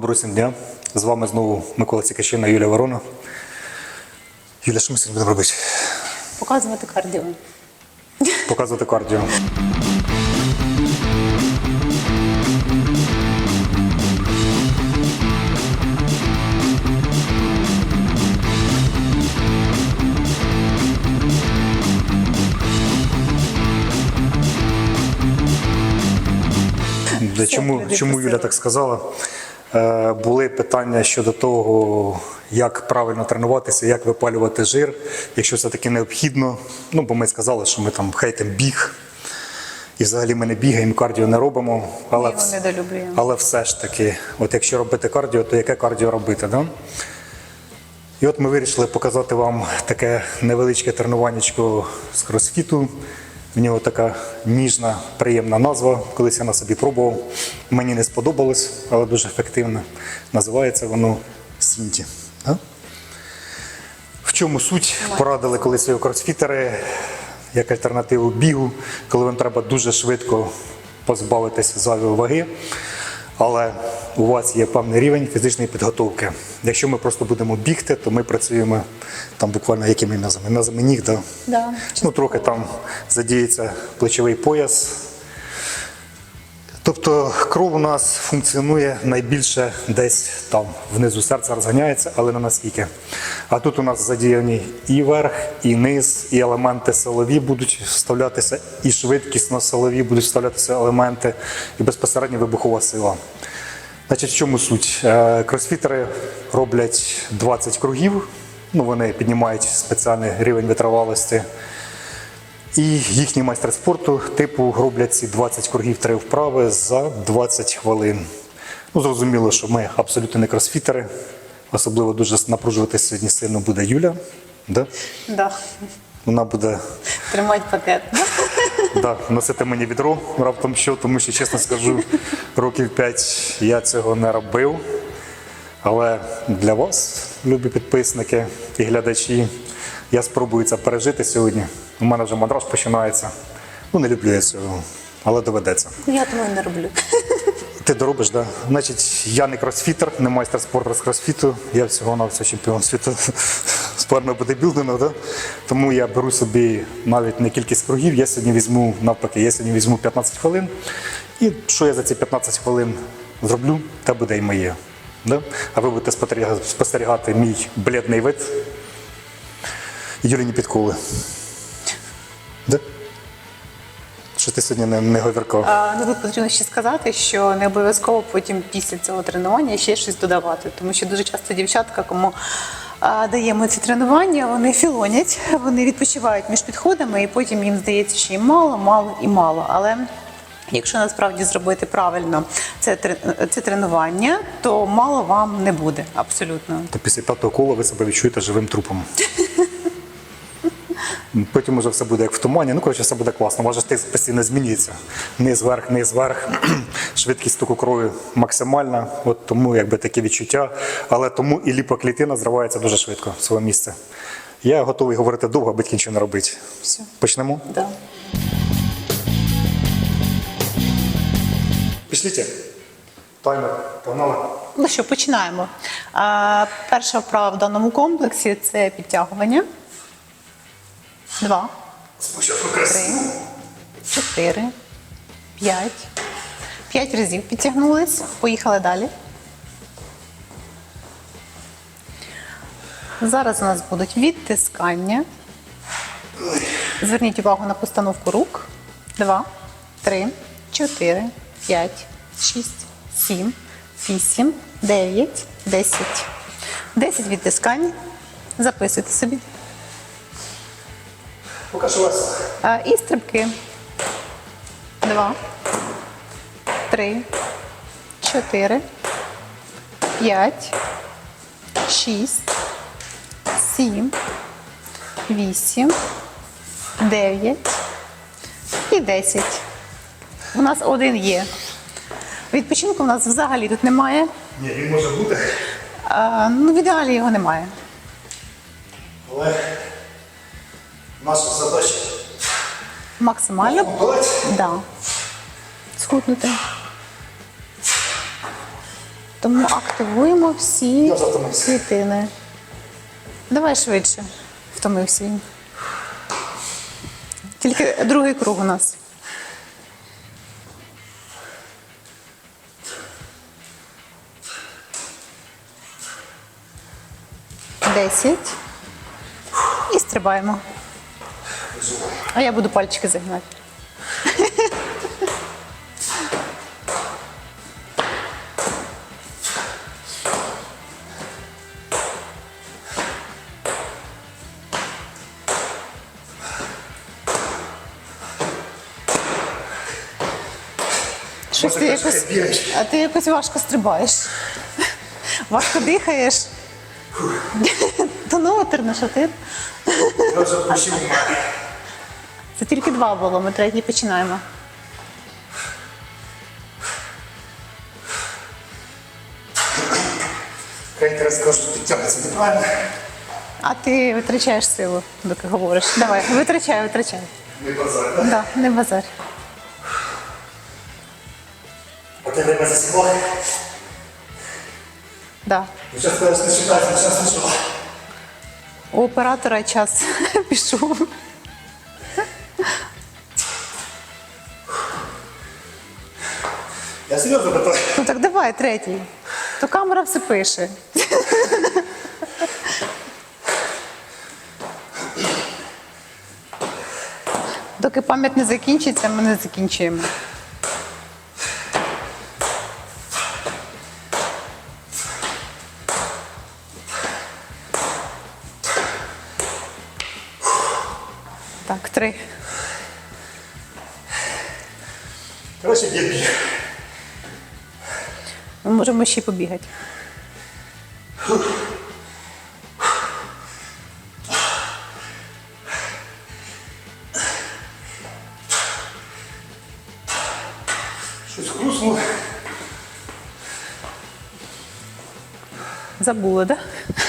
Доброго всім дня. З вами знову Микола Цікачина, Юлія Ворона. Юля, що ми сьогодні будемо робити? Показувати кардіо. Показувати кардіо. Чому, чому Юля так сказала? Е, були питання щодо того, як правильно тренуватися, як випалювати жир, якщо це таки необхідно. Ну, бо ми сказали, що ми там хейтим біг. І взагалі ми не бігаємо, кардіо не робимо. Але, вс- але все ж таки, от якщо робити кардіо, то яке кардіо робити? Да? І от ми вирішили показати вам таке невеличке тренуваннячко з кросфіту. В нього така ніжна, приємна назва. Колись я на собі пробував. Мені не сподобалось, але дуже ефективно. Називається воно Сінті. А? В чому суть? Порадили колись його кросфітери як альтернативу бігу, коли вам треба дуже швидко позбавитися зайвої ваги. Але у вас є певний рівень фізичної підготовки. Якщо ми просто будемо бігти, то ми працюємо там буквально якими м'язами? М'язами ніг, да? Да, ну, трохи там задіється плечовий пояс. Тобто кров у нас функціонує найбільше десь там, внизу серця розганяється, але не наскільки. А тут у нас задіяні і верх, і низ, і елементи силові будуть вставлятися, і швидкісно силові будуть вставлятися елементи, і безпосередньо вибухова сила. Значить, в чому суть? Е, Кросфітери роблять 20 кругів, ну, вони піднімають спеціальний рівень витривалості. І їхній майстер спорту типу роблять ці 20 кругів три вправи за 20 хвилин. Ну, зрозуміло, що ми абсолютно не кросфітери. Особливо дуже напружуватися сьогодні сильно буде Юля. Да? Да. Вона буде Тримать пакет. да, носити мені відро раптом що, тому що, чесно скажу, років 5 я цього не робив. Але для вас, любі підписники і глядачі, я спробую це пережити сьогодні. У мене вже мандраж починається. Ну, не люблю я цього, але доведеться. Я тому і не роблю. Ти доробиш, да? Значить, я не кросфітер, не майстер спорту з кросфіту. Я всього на все чемпіон світу з парного бодибілдингу, да? Тому я беру собі навіть не кількість кругів. Я сьогодні візьму навпаки, я сьогодні візьму 15 хвилин. І що я за ці 15 хвилин зроблю, те буде і моє. Да? А ви будете спостерігати, мій бледний вид. Юліні підколи. Да? Що ти сьогодні не, не говіркав? А, ну, тут потрібно ще сказати, що не обов'язково потім після цього тренування ще щось додавати, тому що дуже часто дівчатка, кому а, даємо ці тренування, вони філонять, вони відпочивають між підходами, і потім їм здається, що їм мало, мало і мало. Але Якщо насправді зробити правильно це, це тренування, то мало вам не буде абсолютно. то після п'ятого кола ви себе відчуєте живим трупом. Потім уже все буде як в тумані. Ну, коротше, все буде класно. Ваш тиск постійно змінюється. Низ вверх, низ вверх. Швидкість току крові максимальна. От тому якби такі відчуття. Але тому і ліпоклітина зривається дуже швидко в своє місце. Я готовий говорити довго, аби нічого не робити. Все. Почнемо? Да. Пішліть. Таймер. Погнали. Ну що, починаємо. А, перша вправа в даному комплексі це підтягування. Два, Спочатку три, красиво. чотири, п'ять. П'ять разів підтягнулись. Поїхали далі. Зараз у нас будуть відтискання. Зверніть увагу на постановку рук. Два, три, чотири, п'ять, шість, сім, вісім, дев'ять, десять. Десять відтискань. Записуйте собі. Покажу вас. А, і стрибки. Два, три, чотири, п'ять, шість, сім, вісім, дев'ять і десять. У нас один є. Відпочинку у нас взагалі тут немає. Ні, він може бути. А, ну, в ідеалі його немає. Але наша задача Максимально да. схуднути. Тому активуємо всі клітини. Давай швидше. Втомився він. Тільки другий круг у нас. Десять. І стрибаємо. А я буду пальчики загинати. Щось ти якось, а ти якось важко стрибаєш. Важко дихаєш. Тонометр, що ти? Я включив. Це тільки два було, ми третій починаємо. Хай розкажу, що підтягнеться неправильно. А ти витрачаєш силу, доки говориш. Давай, витрачай, витрачай. Не базар, так? Да, не базар. А ти время засідло? Да. Ну, зараз не чекайте, зараз не. У оператора час пішов. Я серйозно питаю. Ну так давай, третій. То камера все пише. Доки пам'ять не закінчиться, ми не закінчуємо. Так, три. Коротше, дід біг. Ми можемо ще побігати. Щось хруснуло. Забула, так? Да?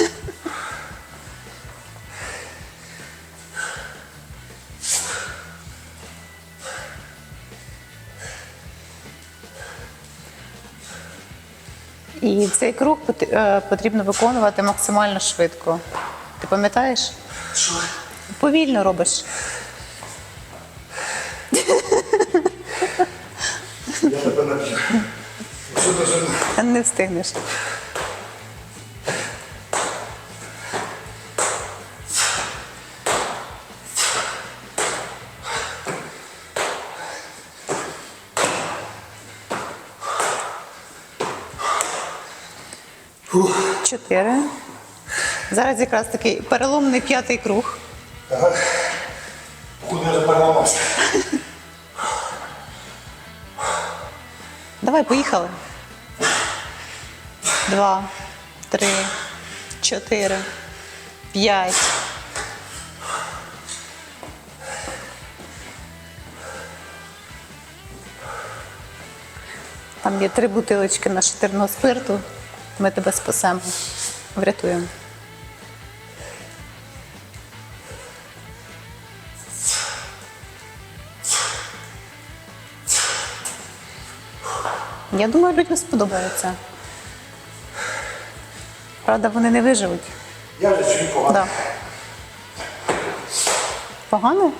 Цей круг е, потрібно виконувати максимально швидко. Ти пам'ятаєш? Що? Повільно робиш. Я тебе навчу. Не встигнеш. Чотири. Зараз якраз такий переломний п'ятий круг. Ага. Куди я переламався? Давай, поїхали. Два, три, чотири, п'ять. Там є три бутилочки нашатирного спирту. Ми тебе спасемо, врятуємо. Я думаю, людям сподобається. Правда, вони не виживуть. Я вже чую погано. Да. Погано?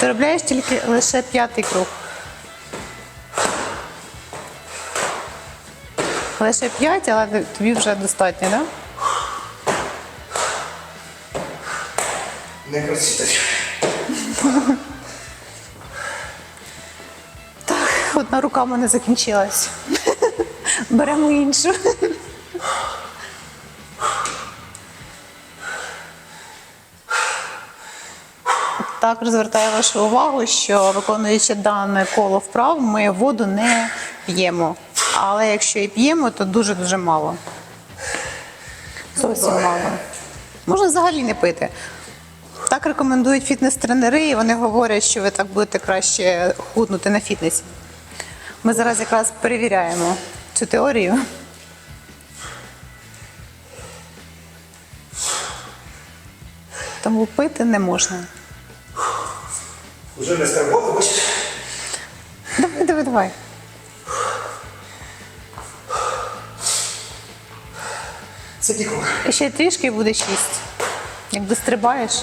Ти робляєш тільки лише п'ятий круг. Лише п'ять, але тобі вже достатньо, так? Да? Не красіть. Так, одна рука в мене закінчилась. Беремо іншу. Також звертаю вашу увагу, що виконуючи дане коло вправ, ми воду не п'ємо. Але якщо і п'ємо, то дуже-дуже мало. Зовсім мало. Можна взагалі не пити. Так рекомендують фітнес-тренери, і вони говорять, що ви так будете краще худнути на фітнесі. Ми зараз якраз перевіряємо цю теорію. Тому пити не можна. Уже не скарбово, бачиш? Давай, давай, давай. Це кіку. І ще трішки буде шість. Як дострибаєш.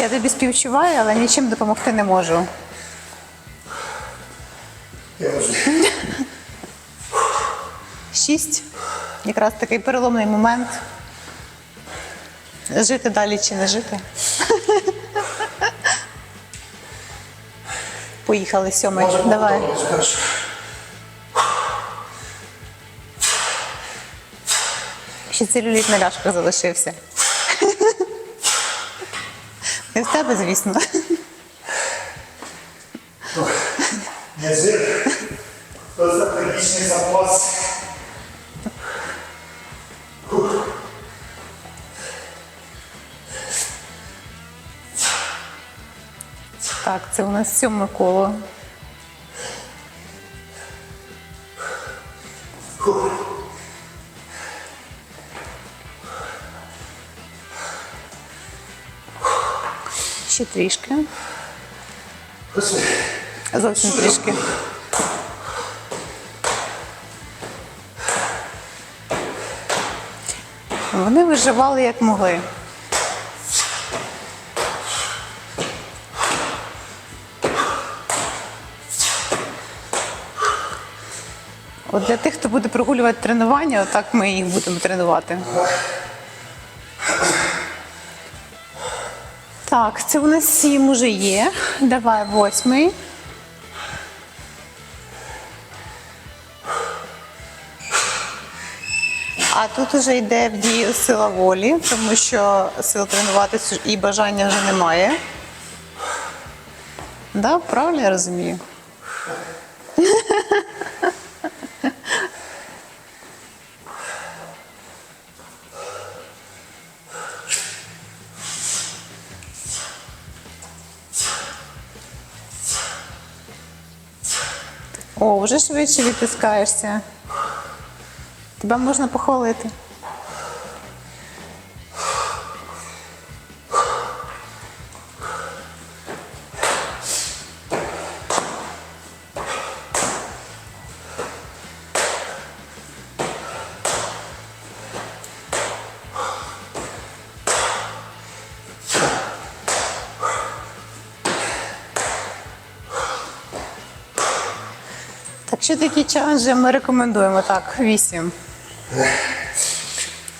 Я тобі співчуваю, але нічим допомогти не можу. Я. Шість. Якраз такий переломний момент. Жити далі чи не жити. Поїхали сьомий. Давай. Ще целюліт на ляшках залишився. Не в тебе, звісно. Не це у нас сьоме коло. Ще трішки. Зовсім трішки. Вони виживали як могли. От для тих, хто буде прогулювати тренування, отак ми їх будемо тренувати. Так, це у нас сім уже є. Давай восьмий. А тут уже йде в дію сила волі, тому що сил тренуватися і бажання вже немає. Да, правильно я розумію? Вже швидше відтискаєшся. Тебе можна похвалити. Так, що такі челенджі ми рекомендуємо? Так, вісім.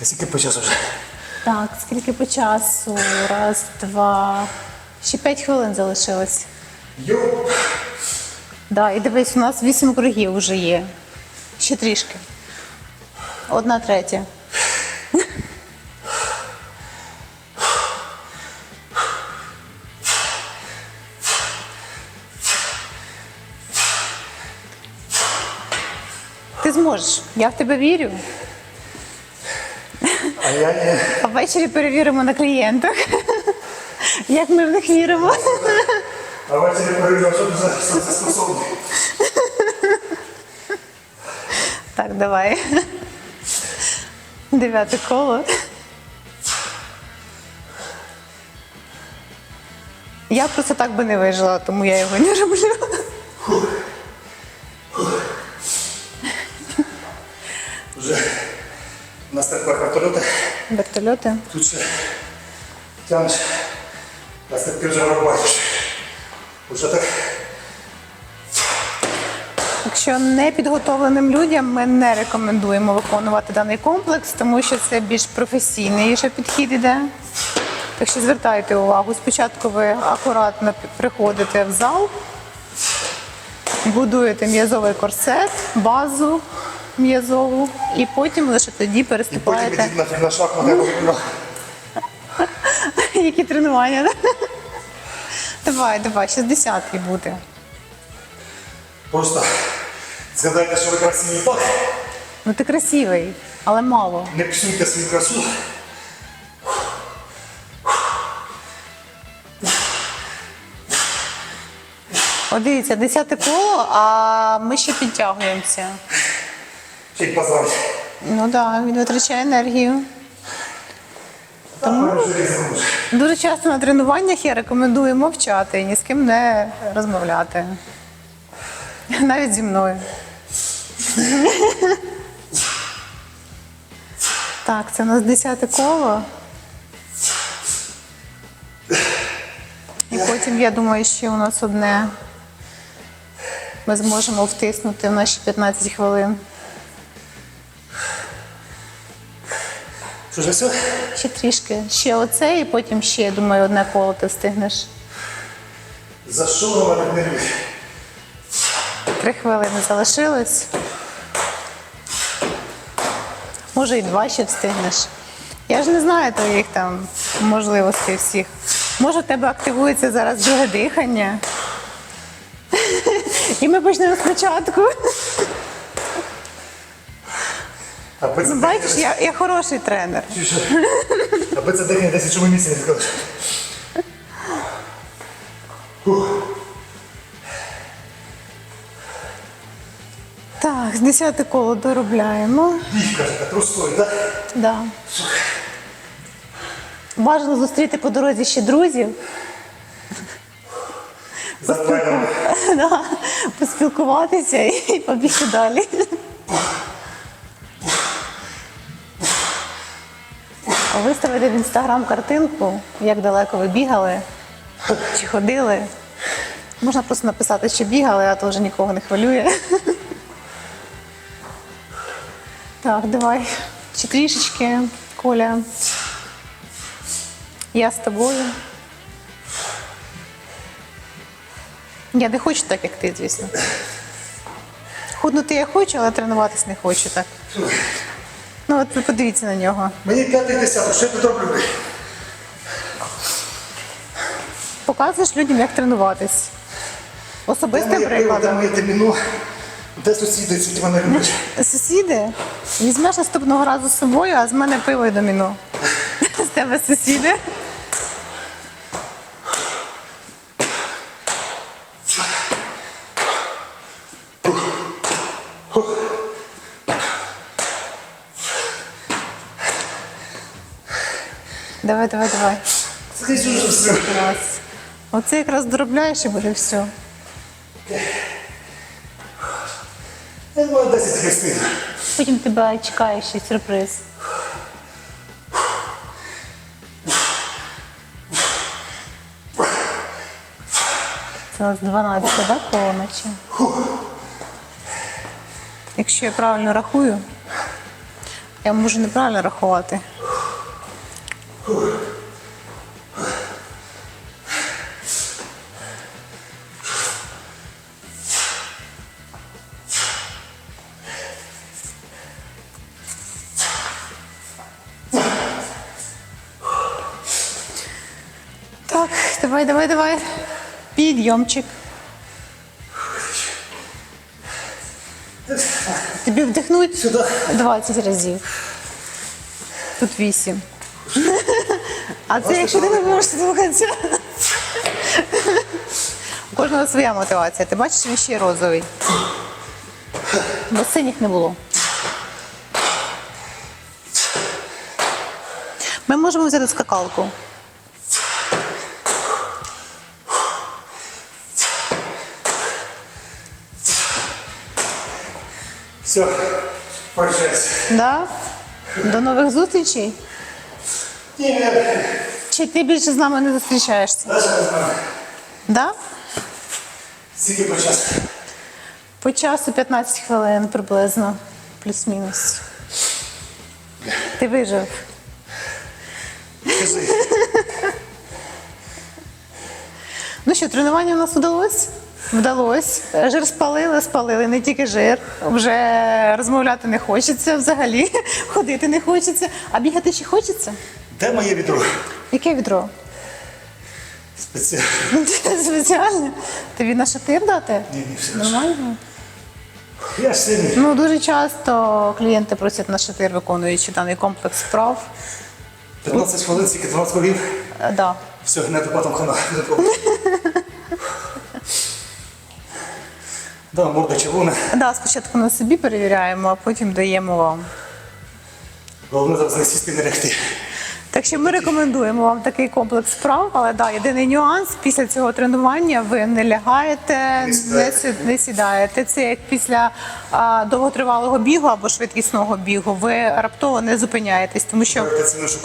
Скільки по часу вже? Так, скільки по часу? Раз, два. Ще п'ять хвилин залишилось. Йоп. Да, і дивись, у нас вісім кругів вже є. Ще трішки. Одна третя. Ти зможеш. Я в тебе вірю. А я не. А ввечері перевіримо на клієнтах. Як ми в них віримо. А ввечері перевірив, що ти за. Так, давай. Дев'яте коло. Я просто так би не вижила, тому я його не роблю. Вертольоти. Тут ще тягнеш, а степки вже рубаєш. Уже так. Якщо непідготовленим людям ми не рекомендуємо виконувати даний комплекс, тому що це більш професійний ще підхід іде. Так що звертайте увагу. Спочатку ви акуратно приходите в зал, будуєте м'язовий корсет, базу м'язову, і потім лише тоді Потім переступаєте. ідіть на, на або на- Які тренування? да? Давай, давай, 60 бути. Просто згадайте, що ви красиві так. Ну ти красивий, але мало. Не псуйте свою красу. От дивіться, 10 коло, а ми ще підтягуємося. Ще й позвать. Ну так, да, він витрачає енергію. Тому... Дуже часто на тренуваннях я рекомендую мовчати і ні з ким не розмовляти. Навіть зі мною. Так, це у нас 10 коло. І потім, я думаю, ще у нас одне. Ми зможемо втиснути в наші 15 хвилин. Що ж все? Ще трішки. Ще оце, і потім ще, я думаю, одне коло ти встигнеш. За що ви мене нервуєте? Три хвилини залишилось. Може, і два ще встигнеш. Я ж не знаю твоїх там можливостей всіх. Може, в тебе активується зараз друге дихання. І ми почнемо спочатку. Аби це Ну, Бачиш, я, я хороший тренер. Аби це дихання десь у чому місці не відкладеш. Так, з 10 коло доробляємо. Біг, каже, трусою, так? Да. Бажано зустріти по дорозі ще друзів. Задваємо. Да, поспілкуватися і побігти далі. Виставити в інстаграм картинку, як далеко ви бігали чи ходили. Можна просто написати, що бігали, а то вже нікого не хвилює. Так, давай. Ще трішечки, Коля. Я з тобою. Я не хочу так, як ти, звісно. Худнути я хочу, але тренуватись не хочу так. Ну, от ви подивіться на нього. Мені п'ятий десяток, що я тут роблю? Показуєш людям, як тренуватись. Особистим де прикладом. моє доміно? Де сусіди ці мене люблять? Сусіди, візьмеш наступного разу з собою, а з мене пиво і доміно. З тебе сусіди. Давай, давай, давай. Скажіть уже все. Клас. Оце якраз доробляєш і буде все. Я думаю, 10 хрестин. Потім тебе чекає ще сюрприз. Це у нас 12, так, коло наче? Якщо я правильно рахую, я можу неправильно рахувати. Давай, давай, давай. Підйомчик. Тобі вдихнуть Сюди. 20 разів. Тут 8. А це якщо ти не будеш слухатися. У кожного своя мотивація. Ти бачиш, він ще розовий. Бо синіх не було. Ми можемо взяти скакалку. Все, прощайся. Да? До нових зустрічей. Ні, Чи ти більше з нами не зустрічаєшся? навіть не знаю. Да? Скільки по часу? По часу 15 хвилин приблизно, плюс-мінус. Ти вижив. Кажи. Ну що, тренування у нас вдалося? Вдалося. Жир спалили, спалили, не тільки жир. Вже розмовляти не хочеться взагалі, ходити не хочеться. А бігати ще хочеться? Де моє відро? Яке відро? Спеціально. Спеціальне. Тобі на шатир дати? Ні, ні, все. Нормально. Я ж сильний. Ну, дуже часто клієнти просять на шатир, виконуючи даний комплекс справ. 15 хвилин, скільки 12 голів. Е, Да. Все, не потім хана. Да, морда червона. Да, спочатку на собі перевіряємо, а потім даємо вам. Головне зараз не сісти не лягти. Так що ми рекомендуємо вам такий комплекс вправ, але да, єдиний нюанс після цього тренування ви не лягаєте, не, не сідаєте. Це як після а, довготривалого бігу або швидкісного бігу. Ви раптово не зупиняєтесь, тому що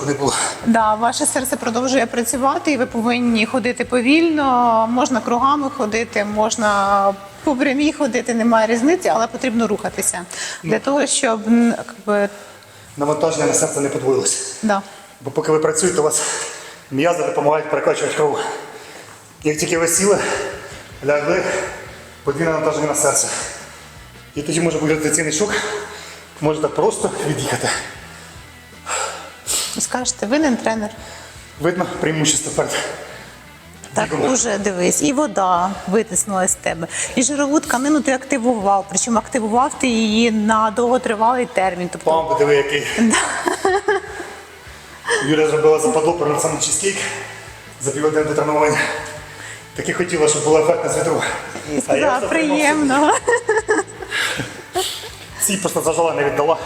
не було. Да, ваше серце продовжує працювати, і ви повинні ходити повільно. Можна кругами ходити, можна по прямій ходити, немає різниці, але потрібно рухатися для того, щоб якби, Навантаження на серце не подвоїлося. да. Бо поки ви працюєте, у вас м'язи допомагають перекачувати кров. Як тільки ви сіли, лягли, подвійне навантаження на серце. І тоді може бути гравітаційний шок, можете просто від'їхати. скажете, винен тренер. Видно преимущество перед. Так, уже дивись, і вода витиснула з тебе, і жирову тканину ти активував. Причому активував ти її на довготривалий термін. Тобто Пампи диви, який. Юля зробила западопер на самий чизкейк за півгодини до тренування. Таки хотіла, щоб було ефектно з вітру. Тримав приємно. Цій просто зажала, не віддала.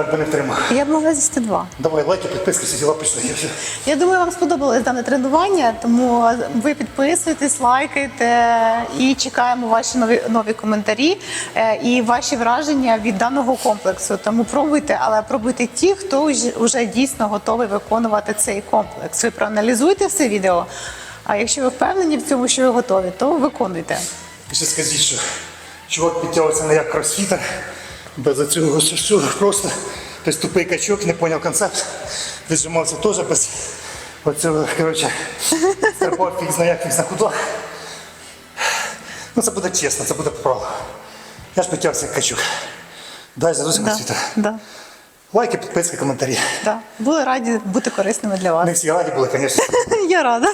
Так би не втримав. Я б могла з'їсти два. Давай лайки, підписки, всі діла пішли. Я думаю, вам сподобалось дане тренування, тому ви підписуйтесь, лайкайте і чекаємо ваші нові нові коментарі е, і ваші враження від даного комплексу. Тому пробуйте, але пробуйте ті, хто вже- дійсно готовий виконувати цей комплекс. Ви проаналізуйте все відео. А якщо ви впевнені в цьому, що ви готові, то виконуйте. Ще скажіть, що чувак підтягувався не як кросфітер, без цього всього, просто тобто тупий качок, не зрозумів концепт. Віджимався теж без оцього, коротше, стрибав фіг зна як, фіг зна куди. Ну це буде чесно, це буде по. Я ж підтягався як качок. Дай за Да, кросфітер. да, Лайки, підписки, коментарі. да. Були раді бути корисними для Не вас. всі раді були, звісно. Я рада.